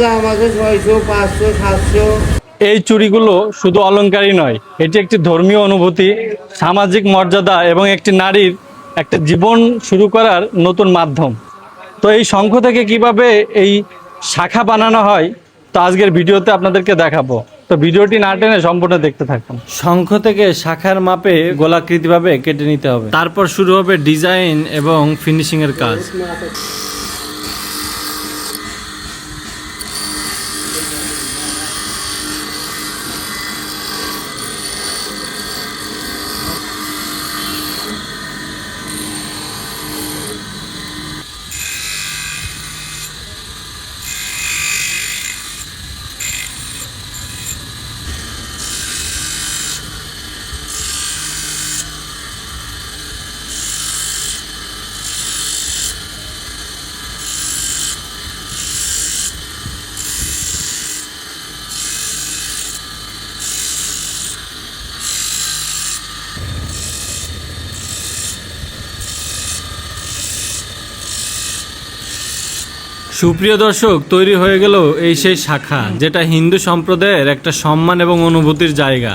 দাম আছে ছয়শো পাঁচশো সাতশো। এই চুরিগুলো শুধু অলংকারই নয় এটি একটি ধর্মীয় অনুভূতি সামাজিক মর্যাদা এবং একটি নারীর একটা জীবন শুরু করার নতুন মাধ্যম। তো এই শঙ্খ থেকে কীভাবে এই শাখা বানানো হয় তো আজকের ভিডিওতে আপনাদেরকে দেখাবো। তো ভিডিওটি না টেনে সম্পূর্ণ দেখতে থাকুন। শঙ্খ থেকে শাখার মাপে গোলাকৃতিভাবে কেটে নিতে হবে। তারপর শুরু হবে ডিজাইন এবং ফিনিশিংয়ের কাজ। সুপ্রিয় দর্শক, তৈরি হয়ে গেল এই সেই শাখা, যেটা হিন্দু সম্প্রদায়ের একটা সম্মান এবং অনুভূতির জায়গা।